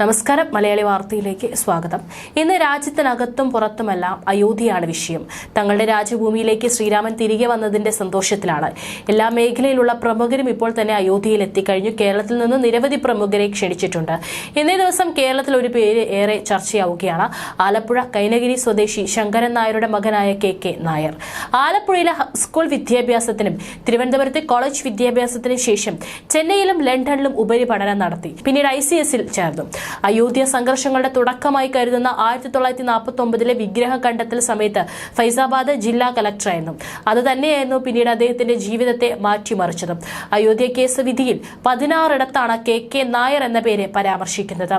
നമസ്കാരം. മലയാളി വാർത്തയിലേക്ക് സ്വാഗതം. ഇന്ന് രാജ്യത്തിനകത്തും പുറത്തുമെല്ലാം അയോധ്യയാണ് വിഷയം. തങ്ങളുടെ രാജ്യഭൂമിയിലേക്ക് ശ്രീരാമൻ തിരികെ വന്നതിന്റെ സന്തോഷത്തിലാണ്. എല്ലാ മേഖലയിലുള്ള പ്രമുഖരും ഇപ്പോൾ തന്നെ അയോധ്യയിൽ എത്തിക്കഴിഞ്ഞു. കേരളത്തിൽ നിന്ന് നിരവധി പ്രമുഖരെ ക്ഷണിച്ചിട്ടുണ്ട്. ഇന്നേ ദിവസം കേരളത്തിൽ ഒരു പേര് ഏറെ ചർച്ചയാവുകയാണ്. ആലപ്പുഴ കൈനഗിരി സ്വദേശി ശങ്കരൻ നായരുടെ മകനായ കെ കെ നായർ. ആലപ്പുഴയിലെ സ്കൂൾ വിദ്യാഭ്യാസത്തിനും തിരുവനന്തപുരത്തെ കോളേജ് വിദ്യാഭ്യാസത്തിനും ശേഷം ചെന്നൈയിലും ലണ്ടനിലും ഉപരിപഠനം നടത്തി. പിന്നീട് ഐ സി ചേർന്നു. അയോധ്യ സംഘർഷങ്ങളുടെ തുടക്കമായി കരുതുന്ന ആയിരത്തി തൊള്ളായിരത്തി നാൽപ്പത്തി ഒമ്പതിലെ വിഗ്രഹ കണ്ടെത്തൽ സമയത്ത് ഫൈസാബാദ് ജില്ലാ കലക്ടറായിരുന്നു. അത് തന്നെയായിരുന്നു പിന്നീട് അദ്ദേഹത്തിന്റെ ജീവിതത്തെ മാറ്റിമറിച്ചത്. അയോധ്യ കേസ് വിധിയിൽ പതിനാറിടത്താണ് കെ കെ നായർ എന്ന പേര് പരാമർശിക്കുന്നത്.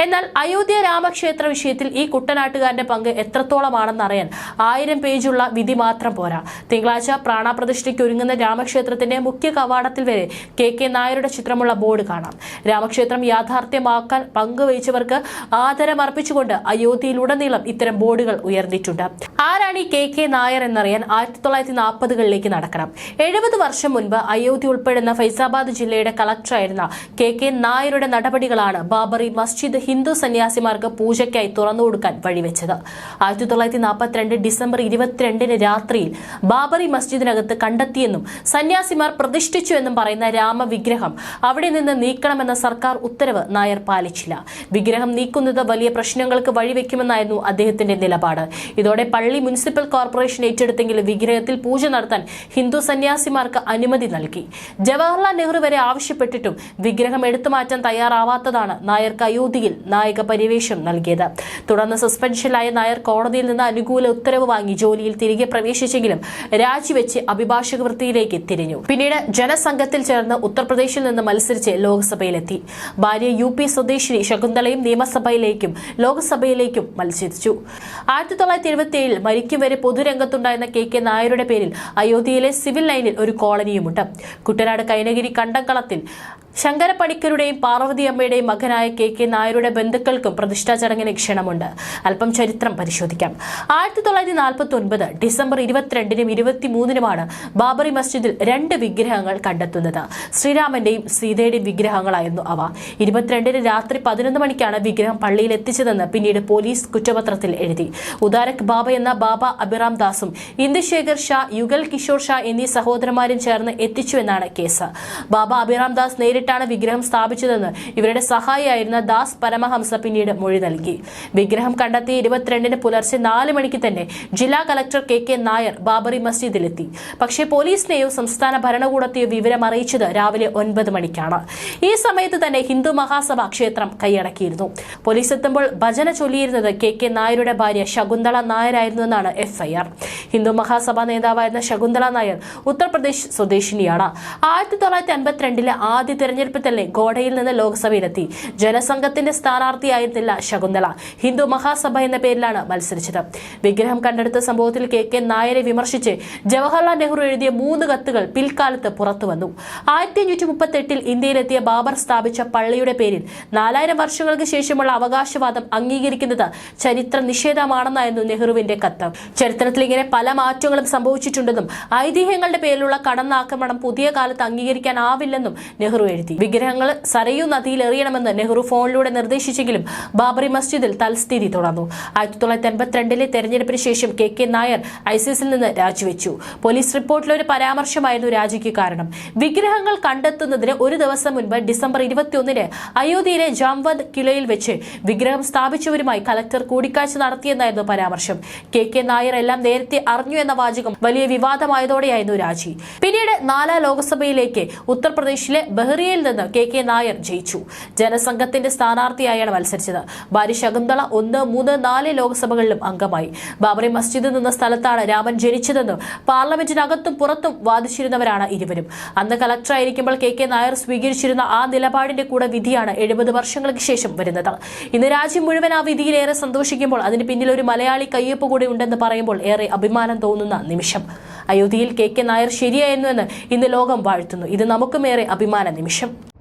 എന്നാൽ അയോധ്യ രാമക്ഷേത്ര വിഷയത്തിൽ ഈ കുട്ടനാട്ടുകാരന്റെ പങ്ക് എത്രത്തോളമാണെന്ന് അറിയാൻ ആയിരം പേജുള്ള വിധി മാത്രം പോരാ. തിങ്കളാഴ്ച പ്രാണപ്രതിഷ്ഠയ്ക്ക് ഒരുങ്ങുന്ന രാമക്ഷേത്രത്തിന്റെ മുഖ്യ കവാടത്തിൽ വരെ കെ കെ നായരുടെ ചിത്രമുള്ള ബോർഡ് കാണാം. രാമക്ഷേത്രം യാഥാർത്ഥ്യമാക്കാൻ പങ്കുവഹിച്ചവർക്ക് ആദരമർപ്പിച്ചുകൊണ്ട് അയോധ്യയിലുടനീളം ഇത്തരം ബോർഡുകൾ ഉയർന്നിട്ടുണ്ട്. ആരാണ് ഈ കെ കെ നായർ എന്നറിയാൻ ആയിരത്തി തൊള്ളായിരത്തി നാൽപ്പതുകളിലേക്ക് നടക്കണം. എഴുപത് വർഷം മുൻപ് അയോധ്യ ഉൾപ്പെടുന്ന ഫൈസാബാദ് ജില്ലയുടെ കളക്ടറായിരുന്ന കെ കെ നായരുടെ നടപടികളാണ് ബാബറി മസ്ജിദ് ഹിന്ദു സന്യാസിമാർക്ക് പൂജയ്ക്കായി തുറന്നുകൊടുക്കാൻ വഴിവെച്ചത്. ആയിരത്തി തൊള്ളായിരത്തി നാൽപ്പത്തിരണ്ട് ഡിസംബർ ഇരുപത്തിരണ്ടിന് രാത്രിയിൽ ബാബറി മസ്ജിദിനകത്ത് കണ്ടെത്തിയെന്നും സന്യാസിമാർ പ്രതിഷ്ഠിച്ചു എന്നും പറയുന്ന രാമവിഗ്രഹം അവിടെ നിന്ന് നീക്കണമെന്ന സർക്കാർ ഉത്തരവ് നായർ പാലിച്ചില്ല. വിഗ്രഹം നീക്കുന്നത് വലിയ പ്രശ്നങ്ങൾക്ക് വഴിവെക്കുമെന്നായിരുന്നു അദ്ദേഹത്തിന്റെ നിലപാട്. ഇതോടെ പള്ളി മുനിസിപ്പൽ കോർപ്പറേഷൻ ഏറ്റെടുത്തെങ്കിലും വിഗ്രഹത്തിൽ പൂജ നടത്താൻ ഹിന്ദു സന്യാസിമാർക്ക് അനുമതി നൽകി. ജവഹർലാൽ നെഹ്റു വരെ ആവശ്യപ്പെട്ടിട്ടും വിഗ്രഹം എടുത്തുമാറ്റാൻ തയ്യാറാവാത്തതാണ് നായർക്ക് അയോധ്യയിൽ നായക പരിവേഷം നൽകിയത്. തുടർന്ന് സസ്പെൻഷനിലായ നായർ കോടതിയിൽ നിന്ന് അനുകൂല ഉത്തരവ് വാങ്ങി ജോലിയിൽ തിരികെ പ്രവേശിച്ചെങ്കിലും രാജിവെച്ച് അഭിഭാഷക വൃത്തിയിലേക്ക് തിരിഞ്ഞു. പിന്നീട് ജനസംഘത്തിൽ ചേർന്ന് ഉത്തർപ്രദേശിൽ നിന്ന് മത്സരിച്ച് ലോക്സഭയിലെത്തി. ഭാര്യ യു പി സ്വദേശിനി ശകുന്തളയും നിയമസഭയിലേക്കും ലോക്സഭയിലേക്കും മത്സരിച്ചു. ആയിരത്തി തൊള്ളായിരത്തി എഴുപത്തി ഏഴിൽ മരിക്കും വരെ പൊതുരംഗത്തുണ്ടായിരുന്ന കെ കെ നായരുടെ പേരിൽ അയോധ്യയിലെ സിവിൽ ലൈനിൽ ഒരു കോളനിയുമുണ്ട്. കുട്ടനാട് കൈനഗിരി കണ്ടംകളത്തിൽ ശങ്കരപ്പണിക്കരുടെയും പാർവതിയമ്മയുടെയും മകനായ കെ കെ നായരുടെ ബന്ധുക്കൾക്കും പ്രതിഷ്ഠാ ചടങ്ങിന് ക്ഷണമുണ്ട്. അല്പം ചരിത്രം പരിശോധിക്കാം. ആയിരത്തി തൊള്ളായിരത്തി നാൽപ്പത്തി ഒൻപത് ഡിസംബർ ഇരുപത്തിരണ്ടിനും ഇരുപത്തിമൂന്നിനുമാണ് ബാബറി മസ്ജിദിൽ രണ്ട് വിഗ്രഹങ്ങൾ കണ്ടെത്തുന്നത്. ശ്രീരാമന്റെയും സീതയുടെയും വിഗ്രഹങ്ങളായിരുന്നു അവ. ഇരുപത്തിരണ്ടിന് രാത്രി പതിനൊന്ന് മണിക്കാണ് വിഗ്രഹം പള്ളിയിൽ എത്തിച്ചതെന്ന് പിന്നീട് പോലീസ് കുറ്റപത്രത്തിൽ എഴുതി. ഉദാരക് ബാബ എന്ന ബാബ അബിറാം ദാസും ഇന്ദുശേഖർ ഷാ യുഗൽ കിഷോർ ഷാ എന്നീ സഹോദരന്മാരും ചേർന്ന് എത്തിച്ചുവെന്നാണ് കേസ്. ബാബ അബിറാം ദാസ് നേരിട്ടാണ് വിഗ്രഹം സ്ഥാപിച്ചതെന്ന് ഇവരുടെ സഹായിയായിരുന്ന ദാസ് പരമഹംസ പിന്നീട് മൊഴി നൽകി. വിഗ്രഹം കണ്ടെത്തി ഇരുപത്തിരണ്ടിന് പുലർച്ചെ നാല് മണിക്ക് തന്നെ ജില്ലാ collector K K Nair Babri മസ്ജിദിലെത്തി. പക്ഷേ പോലീസിനെയോ സംസ്ഥാന ഭരണകൂടത്തെയോ വിവരം അറിയിച്ചത് രാവിലെ ഒൻപത് മണിക്കാണ്. ഈ സമയത്ത് തന്നെ ഹിന്ദു മഹാസഭ ക്ഷേത്രം കൈയടക്കിയിരുന്നു. പോലീസ് എത്തുമ്പോൾ ഭജന ചൊല്ലിയിരുന്നത് കെ കെ നായരുടെ ഭാര്യ ശകുന്തള നായരായിരുന്നുവെന്നാണ് എഫ്ഐആർ. ഹിന്ദു മഹാസഭ നേതാവായിരുന്ന ശകുന്തള നായർ ഉത്തർപ്രദേശ് സ്വദേശിനിയാണ്. ആയിരത്തി തൊള്ളായിരത്തി അൻപത്തിരണ്ടിലെ ആദ്യ തെരഞ്ഞെടുപ്പിൽ തന്നെ ഗോഡയിൽ നിന്ന് ലോക്സഭയിലെത്തി? ജനസംഘത്തിന്റെ സ്ഥാനാർത്ഥിയായിരുന്നില്ല ശകുന്തള. ഹിന്ദു മഹാസഭ എന്ന പേരിലാണ് മത്സരിച്ചത്. വിഗ്രഹം കണ്ടെടുത്ത സംഭവത്തിൽ കെ കെ നായരെ വിമർശിച്ച് ജവഹർലാൽ നെഹ്റു എഴുതിയ മൂന്ന് കത്തുകൾ പിൽക്കാലത്ത് പുറത്തുവന്നു ആയിരത്തി അഞ്ഞൂറ്റി മുപ്പത്തി എട്ടിൽ ഇന്ത്യയിലെത്തിയ ബാബർ സ്ഥാപിച്ച പള്ളിയുടെ പേരിൽ നാലായിരം വർഷങ്ങൾക്ക് ശേഷമുള്ള അവകാശവാദം അംഗീകരിക്കുന്നത് ചരിത്ര നിഷേധമാണെന്നായിരുന്നു നെഹ്റുവിന്റെ കത്ത്. ചരിത്രത്തിൽ ഇങ്ങനെ പല മാറ്റങ്ങളും സംഭവിച്ചിട്ടുണ്ടെന്നും ഐതിഹ്യങ്ങളുടെ പേരിലുള്ള കടന്നാക്രമണം പുതിയ കാലത്ത് അംഗീകരിക്കാനാവില്ലെന്നും നെഹ്റു എഴുതി. വിഗ്രഹങ്ങൾ സരയൂ നദിയിൽ എറിയണമെന്ന് നെഹ്റു ഫോണിലൂടെ നിർദ്ദേശിച്ചെങ്കിലും ബാബറി മസ്ജിദിൽ തൽസ്ഥിതി തുടർന്നു. ആയിരത്തി തൊള്ളായിരത്തി എൺപത്തിരണ്ടിലെ തെരഞ്ഞെടുപ്പിന് ശേഷം കെ കെ നായർ ഐസിസിൽ നിന്ന് രാജിവെച്ചു. പോലീസ് റിപ്പോർട്ടിൽ ഒരു പരാമർശമായിരുന്നു രാജിക്ക് കാരണം. വിഗ്രഹങ്ങൾ കണ്ടെത്തുന്നതിന് ഒരു ദിവസം മുൻപ് ഡിസംബർ ഇരുപത്തിയൊന്നിന് അയോധ്യയിലെ ജാംവദ് കിളയിൽ വെച്ച് വിഗ്രഹം സ്ഥാപിച്ചവരുമായി കലക്ടർ കൂടിക്കാഴ്ച നടത്തിയെന്നായിരുന്നു പരാമർശം. കെ കെ നായർ എല്ലാം നേരത്തെ അറിഞ്ഞു എന്ന വാചകം വലിയ വിവാദമായതോടെയായിരുന്നു രാജി. പിന്നീട് നാലാം ലോക്സഭയിലേക്ക് ഉത്തർപ്രദേശിലെ ബഹ്റിയയിൽ നിന്ന് കെ കെ നായർ ജയിച്ചു. ജനസംഘത്തിന്റെ സ്ഥാനാർത്ഥിയായാണ് മത്സരിച്ചത്. ഭാര്യ ശകുന്തള ഒന്ന് മൂന്ന് നാല് ലോക്സഭകളിലും അംഗമായി. ബാബറി മസ്ജിദിൽ നിന്ന സ്ഥലത്താണ് രാമൻ ജനിച്ചതെന്നും പാർലമെന്റിനകത്തും പുറത്തും വാദിച്ചിരുന്നവരാണ് ഇരുവരും. അന്ന് കളക്ടറായിരിക്കുമ്പോൾ കെ കെ നായർ സ്വീകരിച്ചിരുന്ന ആ നിലപാടിന്റെ കൂടെ വിധിയാണ് എഴുപത് വർഷങ്ങൾക്ക് ശേഷം വരുന്നത്. ഇന്ന് രാജ്യം മുഴുവൻ ആ വിധിയിൽ ഏറെ സന്തോഷിക്കുമ്പോൾ അതിന് പിന്നിൽ ഒരു മലയാളി കയ്യൊപ്പ് കൂടി ഉണ്ടെന്ന് പറയുമ്പോൾ ഏറെ അഭിമാനം തോന്നുന്ന നിമിഷം. അയോധ്യയിൽ കെ കെ നായർ ശരിയായിരുന്നുവെന്ന് ഇന്ന് ലോകം വാഴ്ത്തുന്നു. ഇത് നമുക്കുമേറെ അഭിമാന നിമിഷം.